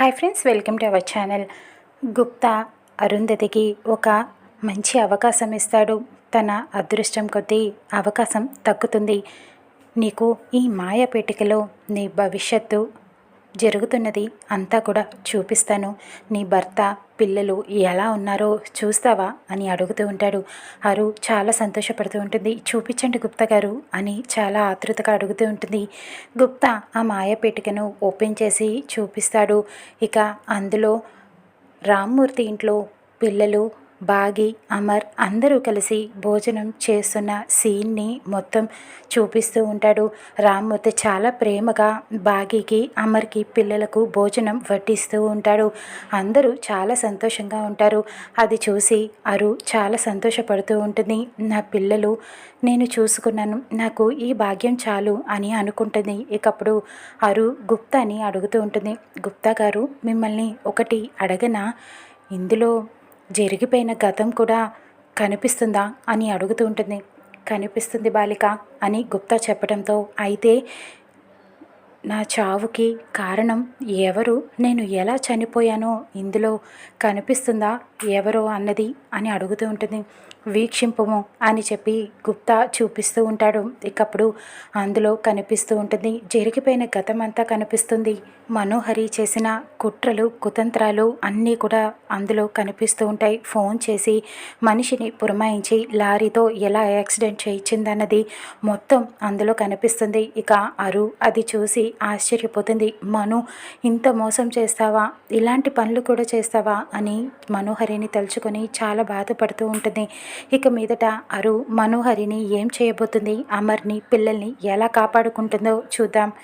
Hi friends welcome to our channel. Gupta అరుంధతికి ఒక మంచి అవకాశం ఇస్తాడు. తన అదృష్టం కొద్దీ అవకాశం తగ్గుతుంది. నీకు ఈ మాయ పెట్టికలో నీ భవిష్యత్తు జరుగుతున్నది అంతా కూడా చూపిస్తాను. నీ భర్త పిల్లలు ఎలా ఉన్నారో చూస్తావా? అని అడుగుతూ ఉంటాడు. అరు చాలా సంతోషపడుతూ ఉంటుంది. చూపించండి గుప్తా గారు అని చాలా ఆతృతగా అడుగుతూ ఉంటుంది. గుప్తా ఆ మాయ పెట్టికను ఓపెన్ చేసి చూపిస్తాడు. ఇక అందులో రామ్మూర్తి ఇంట్లో పిల్లలు బాగి అమర్ అందరూ కలిసి భోజనం చేస్తున్న సీన్ని మొత్తం చూపిస్తూ ఉంటాడు. రామ్మూర్తి చాలా ప్రేమగా బాగికి అమర్కి పిల్లలకు భోజనం వడ్డిస్తూ ఉంటాడు. అందరూ చాలా సంతోషంగా ఉంటారు. అది చూసి అరు చాలా సంతోషపడుతూ ఉంటుంది. నా పిల్లలు నేను చూసుకున్నాను. నాకు ఈ భాగ్యం చాలు అని అనుకుంటుంది. ఇకప్పుడు అరు గుప్తాని అడుగుతూ ఉంటుంది. గుప్తా గారు మిమ్మల్ని ఒకటి అడగనా? ఇందులో జరిగిపోయిన గతం కూడా కనిపిస్తుందా అని అడుగుతూ ఉంటుంది. కనిపిస్తుంది బాలిక అని గుప్తా చెప్పడంతో అయితే నా చావుకి కారణం ఎవరు? నేను ఎలా చనిపోయానో ఇందులో కనిపిస్తుందా ఎవరో అన్నది అని అడుగుతూ ఉంటుంది. వీక్షింపము అని చెప్పి గుప్తా చూపిస్తూ ఉంటాడు. ఇకప్పుడు అందులో కనిపిస్తూ ఉంటుంది. జరిగిపోయిన గతం అంతా కనిపిస్తుంది. మనోహరి చేసిన కుట్రలు కుతంత్రాలు అన్నీ కూడా అందులో కనిపిస్తూ ఉంటాయి. ఫోన్ చేసి మనిషిని పురమాయించి లారీతో ఎలా యాక్సిడెంట్ చేయించిందన్నది మొత్తం అందులో కనిపిస్తుంది. ఇక అరు అది చూసి ఆశ్చర్యపోతుంది. మను ఇంత మోసం చేస్తావా? ఇలాంటి పనులు కూడా చేస్తావా? అని మనోహరిని తలుచుకొని చాలా బాధపడుతూ ఉంటుంది. ఇక మీదట అరు మనోహరిని ఏం చేయబోతుంది? అమర్ని పిల్లల్ని ఎలా కాపాడుకుంటుందో చూద్దాం.